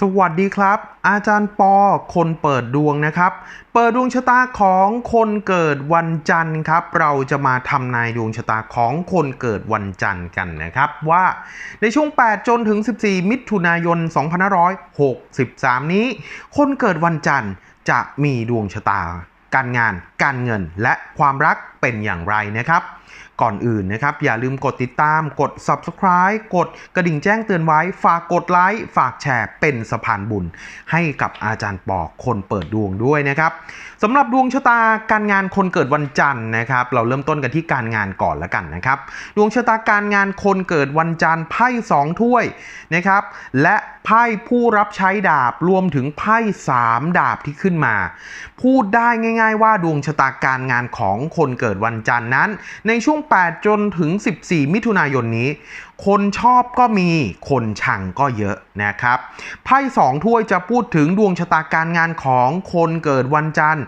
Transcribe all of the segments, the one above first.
สวัสดีครับ อาจารย์ปอคนเปิดดวงนะครับ เปิดดวงชะตาของคนเกิดวันจันทร์ครับ เราจะมาทำนายดวงชะตาของคนเกิดวันจันทร์กันนะครับ ว่าในช่วง 8 จนถึง 14 มิถุนายน 2563 นี้ คนเกิดวันจันทร์จะมีดวงชะตา การงาน การเงินและความรักเป็นอย่างไรนะครับ ก่อนอื่นนะครับอย่าลืมกดติดตามกด subscribe กดกระดิ่งแจ้งเตือนไว้ ฝากกดไลค์ฝากแชร์เป็นสะพานบุญ ให้กับอาจารย์ปอคนเปิดดวงด้วยนะครับสำหรับดวงชะตาการงานคนเกิดวันจันทร์นะครับเราเริ่มต้นกันที่การงานก่อนแล้วกันนะครับดวงชะตาการงานคนเกิดวันจันทร์ไพ่สองถ้วยนะครับและไพ่ผู้รับใช้ดาบรวมถึงไพ่สามดาบที่ขึ้นมา พูดได้ง่าย ๆ ว่าดวงชะตาการงานของคนเกิดวันจันทร์นั้น ในช่วง8 จนถึง 14 มิถุนายนนี้ คนชอบก็มีคนชังก็เยอะนะครับไพ่สองถ้วยจะพูดถึงดวงชะตาการงานของคนเกิดวันจันทร์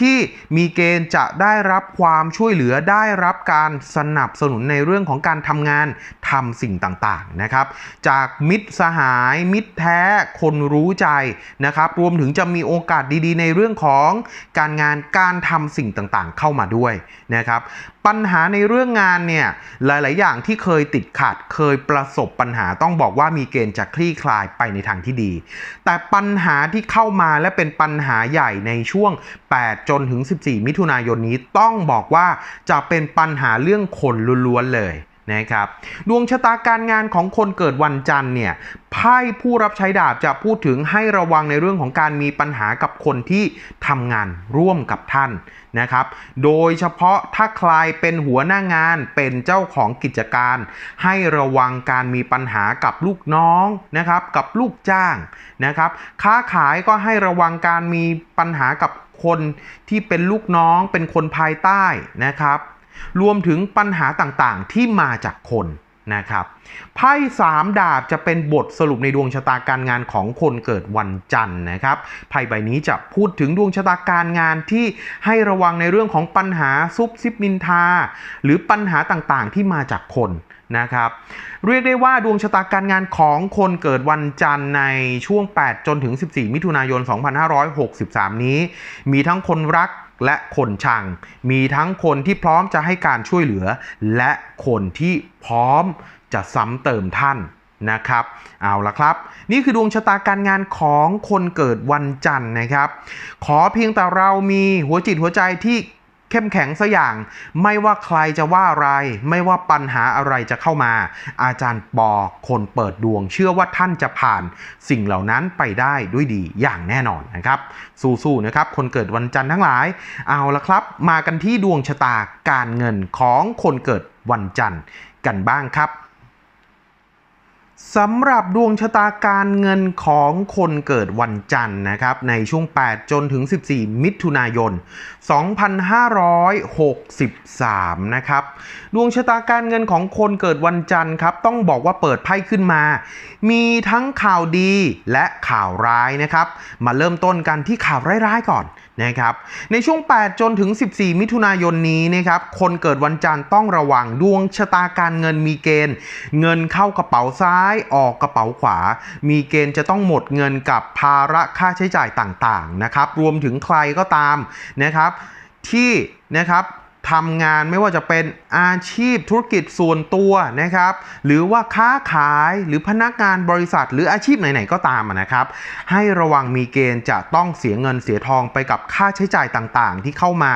ที่มีเกณฑ์จะได้รับความช่วยเหลือได้รับการสนับสนุนในเรื่องของการทำงานทำสิ่งต่างๆนะครับ จากมิตรสหาย มิตรแท้คนรู้ใจนะครับ รวมถึงจะมีโอกาสดีๆ ในเรื่องของการงานการทำสิ่งต่างๆ เข้ามาด้วยนะครับปัญหาในเรื่องงานเนี่ยหลาย ๆ อย่างที่เคยติดขัดเคยประสบปัญหาต้องบอกว่ามีเกณฑ์จะคลี่คลายไปในทางที่ดี แต่ปัญหาที่เข้ามาและเป็นปัญหาใหญ่ในช่วง 8จนถึง 14 มิถุนายนนี้ต้องบอกว่าจะเป็นปัญหาเรื่องคนล้วนๆเลยนะครับดวงชะตาการงานของคนเกิดวันจันทร์เนี่ยไพ่ผู้รับใช้ดาบจะพูดถึงให้ระวังในเรื่องของการมีปัญหากับคนที่ทำงานร่วมกับท่านนะครับ โดยเฉพาะถ้าใครเป็นหัวหน้างานเป็นเจ้าของกิจการ ให้ระวังการมีปัญหากับลูกน้องนะครับกับลูกจ้างนะครับ ค้าขายก็ให้ระวังการมีปัญหากับ คนที่เป็นลูกน้องเป็นคนภายใต้นะครับ รวมถึงปัญหาต่างๆที่มาจากคนนะครับไพ่สามดาบจะเป็นบทสรุปในดวงชะตาการงานของคนเกิดวันจันทร์นะครับไพ่ใบนี้จะพูดถึงดวงชะตาการงานที่ให้ระวังในเรื่องของปัญหาซุบซิบนินทา หรือปัญหาต่างๆที่มาจากคน นะครับ เรียกได้ว่าดวงชะตาการงานของคนเกิดวันจันทร์ในช่วง 8 จนถึง 14 มิถุนายน 2563 นี้ มีทั้งคนรักและคนชัง มีทั้งคนที่พร้อมจะให้การช่วยเหลือ และคนที่พร้อมจะซ้ำเติมท่านนะครับ เอาละครับ นี่คือดวงชะตาการงานของคนเกิดวันจันทร์นะครับ ขอเพียงแต่เรามีหัวจิตหัวใจที่ เข้มแข็งสัอย่าง ไม่ว่าใครจะว่าอะไร ไม่ว่าปัญหาอะไรจะเข้ามา อาจารย์ปอคนเปิดดวง เชื่อว่าท่านจะผ่านสิ่งเหล่านั้นไปได้ด้วยดีอย่างแน่นอนนะครับ สู้ๆนะครับ คนเกิดวันจันทร์ทั้งหลาย เอาละครับ มากันที่ดวงชะตาการเงินของคนเกิดวันจันทร์กันบ้างครับ สำหรับดวงชะตาการเงินของคนเกิดวันจันทร์นะครับ ในช่วง 8 จนถึง 14 มิถุนายน 2563 นะครับ ดวงชะตาการเงินของคนเกิดวันจันทร์ครับ ต้องบอกว่าเปิดไพ่ขึ้นมา มีทั้งข่าวดีและข่าวร้ายนะครับ มาเริ่มต้นกันที่ข่าวร้ายๆก่อน นะครับในช่วง 8 จนถึง 14 มิถุนายนนี้นะครับคนเกิดวันจันทร์ต้องระวังดวงชะตาการเงินมีเกณฑ์ เงินเข้ากระเป๋าซ้ายออกกระเป๋าขวา มีเกณฑ์จะต้องหมดเงินกับภาระค่าใช้จ่ายต่างๆนะครับรวมถึงใครก็ตามนะครับที่นะครับ ทำงานไม่ว่าจะเป็นอาชีพธุรกิจส่วนตัวนะครับ หรือว่าค้าขายหรือพนักงานบริษัท หรืออาชีพไหนๆก็ตามนะครับ ให้ระวังมีเกณฑ์จะต้องเสียเงินเสียทองไปกับค่าใช้จ่ายต่างๆ ที่เข้ามา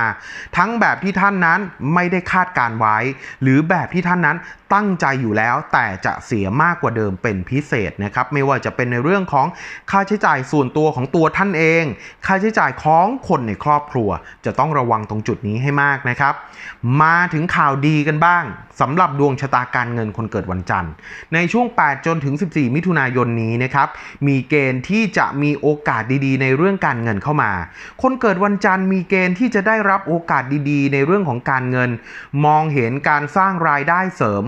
ทั้งแบบที่ท่านนั้นไม่ได้คาดการไว้ หรือแบบที่ท่านนั้นตั้งใจอยู่แล้ว แต่จะเสียมากกว่าเดิมเป็นพิเศษนะครับไม่ว่าจะเป็นในเรื่องของค่าใช้จ่ายส่วนตัวของตัวท่านเอง ค่าใช้จ่ายของคนในครอบครัว จะต้องระวังตรงจุดนี้ให้มากนะครับมาถึงข่าวดีกันบ้างสำหรับดวงชะตาการเงินคนเกิดวันจันทร์ ในช่วง 8 จนถึง 14 มิถุนายนนี้นะครับมีเกณฑ์ที่จะมีโอกาสดีๆ ในเรื่องการเงินเข้ามา คนเกิดวันจันทร์มีเกณฑ์ที่จะได้รับโอกาสดีๆ ในเรื่องของการเงิน มองเห็นการสร้างรายได้เสริม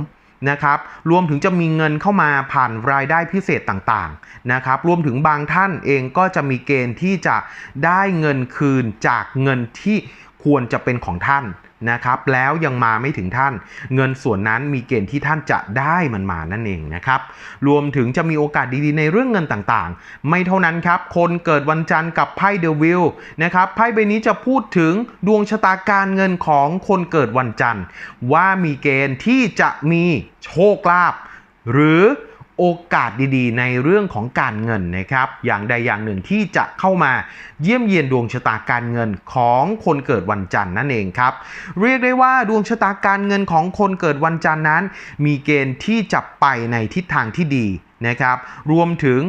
นะครับรวมถึงจะมีเงินเข้ามาผ่านรายได้พิเศษต่างๆนะครับรวมถึงบางท่านเองก็จะมีเกณฑ์ที่จะได้เงินคืนจากเงินที่ ควรจะเป็นของท่านนะครับแล้วยังมาไม่ถึงท่าน เงินส่วนนั้นมีเกณฑ์ที่ท่านจะได้มันมานั่นเองนะครับรวมถึงจะมีโอกาสดีๆในเรื่องเงินต่างๆ ไม่เท่านั้นครับคนเกิดวันจันทร์กับไพ่เดอะวิลนะครับไพ่ใบนี้จะพูดถึงดวงชะตาการเงินของคนเกิดวันจันทร์ ว่ามีเกณฑ์ที่จะมีโชคลาภหรือ โอกาสดีๆ ในเรื่องของการเงินนะครับ อย่างใดอย่างหนึ่งที่จะเข้ามาเยี่ยมเยียนดวงชะตาการเงินของคนเกิดวันจันทร์นั่นเองครับ เรียกได้ว่าดวงชะตาการเงินของคนเกิดวันจันทร์นั้น มีเกณฑ์ที่จะไปในทิศทางที่ดีนะครับ รวมถึง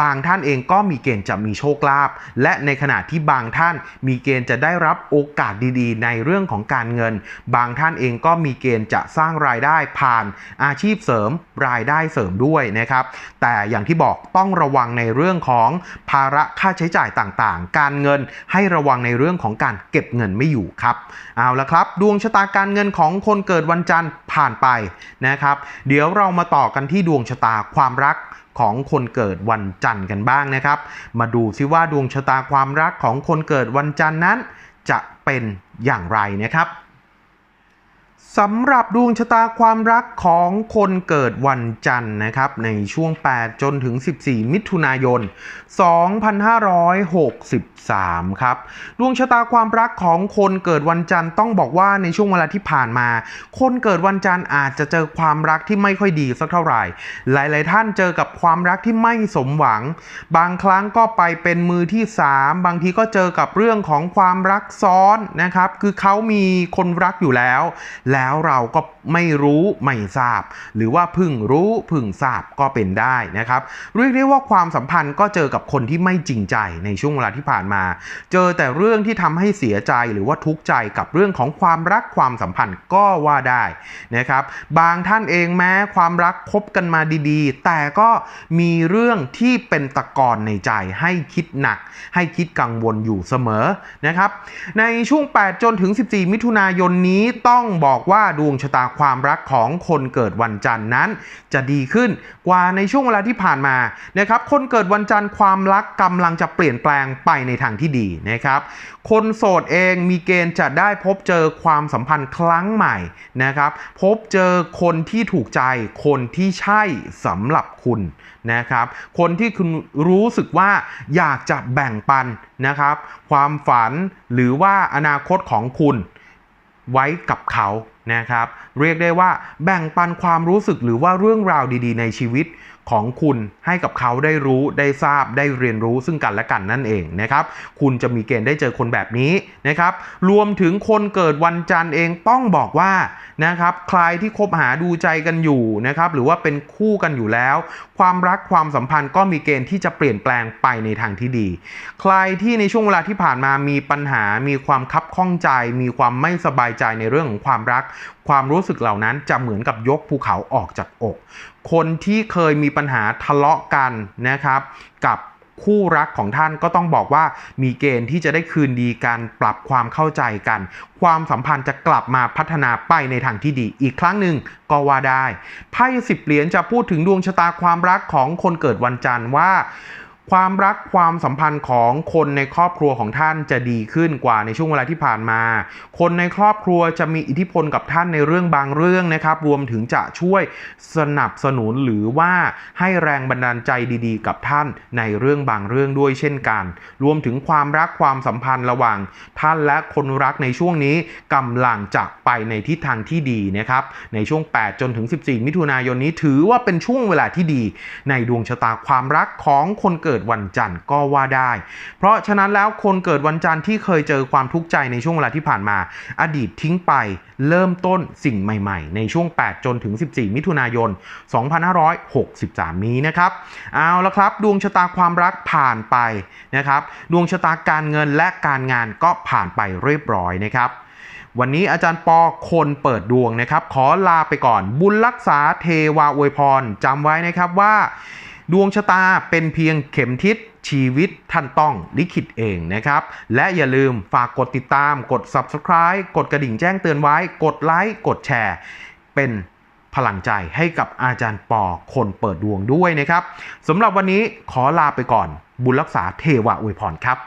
บางท่านเองก็มีเกณฑ์จะมีโชคลาภและในขณะที่บางท่านมีเกณฑ์จะได้รับโอกาสดีๆ ในเรื่องของการเงิน บางท่านเองก็มีเกณฑ์จะสร้างรายได้ผ่านอาชีพเสริมรายได้เสริมด้วยนะครับ แต่อย่างที่บอกต้องระวังในเรื่องของภาระค่าใช้จ่ายต่างๆ การเงินให้ระวังในเรื่องของการเก็บเงินไม่อยู่ครับ เอาละครับ ดวงชะตาการเงินของคนเกิดวันจันทร์ผ่านไปนะครับ เดี๋ยวเรามาต่อกันที่ดวงชะตาความรัก ของคนเกิดวันจันทร์กันบ้างนะครับ มาดูซิว่าดวงชะตาความรักของคนเกิดวันจันทร์นั้น จะเป็นอย่างไรนะครับ สำหรับดวงชะตาความรักของคนเกิดวันจันทร์นะครับ ในช่วง 8 จนถึง 14 มิถุนายน 2563 ครับ ดวงชะตาความรักของคนเกิดวันจันทร์ต้องบอกว่าในช่วงเวลาที่ผ่านมา คนเกิดวันจันทร์อาจจะเจอความรักที่ไม่ค่อยดีสักเท่าไหร่ หลาย ๆ ท่านเจอกับความรักที่ไม่สมหวัง บางครั้งก็ไปเป็นมือที่ 3 บางทีก็เจอกับเรื่องของความรักซ้อนนะครับ คือเขามีคนรักอยู่แล้วแล้วเราก็ไม่รู้ไม่ทราบ หรือว่าพึ่งรู้พึ่งทราบก็เป็นได้นะครับ เรียกได้ว่าความสัมพันธ์ก็เจอกับคนที่ไม่จริงใจในช่วงเวลาที่ผ่านมา เจอแต่เรื่องที่ทำให้เสียใจหรือว่าทุกข์ใจกับเรื่องของความรักความสัมพันธ์ก็ว่าได้นะครับ บางท่านเองแม้ความรักคบกันมาดีๆ แต่ก็มีเรื่องที่เป็นตะกอนในใจให้คิดหนัก ให้คิดกังวลอยู่เสมอนะครับ ในช่วง 8 จนถึง 14 มิถุนายนนี้ต้องบอกอกว่าดวงชะตาความรักของคนเกิดวันจันทร์นั้น จะดีขึ้นกว่าในช่วงเวลาที่ผ่านมานะครับ คนเกิดวันจันทร์ความรักกำลังจะเปลี่ยนแปลงไปในทางที่ดีนะครับ คนโสดเองมีเกณฑ์จะได้พบเจอความสัมพันธ์ครั้งใหม่นะครับ พบเจอคนที่ถูกใจ คนที่ใช่สำหรับคุณนะครับ คนที่คุณรู้สึกว่าอยากจะแบ่งปันนะครับ ความฝันหรือว่าอนาคตของคุณ ไว้กับเขานะครับ เรียกได้ว่าแบ่งปันความรู้สึกหรือว่าเรื่องราวดี ๆ ในชีวิต ของคุณให้กับเขาได้รู้ได้ทราบได้เรียนรู้ซึ่งกันและกันนั่นเองนะครับ คุณจะมีเกณฑ์ได้เจอคนแบบนี้นะครับ รวมถึงคนเกิดวันจันทร์เองต้องบอกว่านะครับ ใครที่คบหาดูใจกันอยู่นะครับ หรือว่าเป็นคู่กันอยู่แล้ว ความรักความสัมพันธ์ก็มีเกณฑ์ที่จะเปลี่ยนแปลงไปในทางที่ดี ใครที่ในช่วงเวลาที่ผ่านมามีปัญหา มีความคับข้องใจ มีความไม่สบายใจในเรื่องของความรัก ความรู้สึกเหล่านั้นจะเหมือนกับยกภูเขาออกจากอก คนที่เคยมีปัญหาทะเลาะกันนะครับ กับคู่รักของท่านก็ต้องบอกว่ามีเกณฑ์ที่จะได้คืนดีกันปรับความเข้าใจกัน ความสัมพันธ์จะกลับมาพัฒนาไปในทางที่ดี อีกครั้งหนึ่งก็ว่าได้ไพ่สิบเหรียญจะพูดถึงดวงชะตาความรักของคนเกิดวันจันทร์ว่า ความรักความสัมพันธ์ของคนในครอบครัวของท่านจะดีขึ้นกว่าในช่วงเวลาที่ผ่านมา คนในครอบครัวจะมีอิทธิพลกับท่านในเรื่องบางเรื่องนะครับ รวมถึงจะช่วยสนับสนุนหรือว่าให้แรงบันดาลใจดีๆ กับท่านในเรื่องบางเรื่องด้วยเช่นกัน รวมถึงความรักความสัมพันธ์ระหว่าง ท่านและคนรักในช่วงนี้กำลังจะไปในทิศทางที่ดีนะครับ ในช่วง 8 จนถึง 14 มิถุนายนนี้ถือว่าเป็นช่วงเวลาที่ดี ในดวงชะตาความรักของคนเกิดกิดวันจันทร์ก็ว่าได้ เพราะฉะนั้นแล้วคนเกิดวันจันทร์ที่เคยเจอความทุกข์ใจในช่วงเวลาที่ผ่านมา อดีตทิ้งไปเริ่มต้นสิ่งใหม่ๆ ในช่วง 8 จนถึง 14 มิถุนายน 2563 นี้นะครับ เอาละครับ ดวงชะตาความรักผ่านไปนะครับ ดวงชะตาการเงินและการงานก็ผ่านไปเรียบร้อยนะครับวันนี้อาจารย์ปอคนเปิดดวงนะครับ ขอลาไปก่อน บุญรักษาเทวาอวยพรจำไว้นะครับว่า ดวงชะตาเป็นเพียงเข็มทิศชีวิตท่านต้องลิขิตเองนะครับ และอย่าลืมฝากกดติดตาม กด Subscribe กดกระดิ่งแจ้งเตือนไว้ กดไลค์กดแชร์ เป็นพลังใจให้กับอาจารย์ปอคนเปิดดวงด้วยนะครับสำหรับวันนี้ขอลาไปก่อน บุญรักษาเทวะอวยพรครับ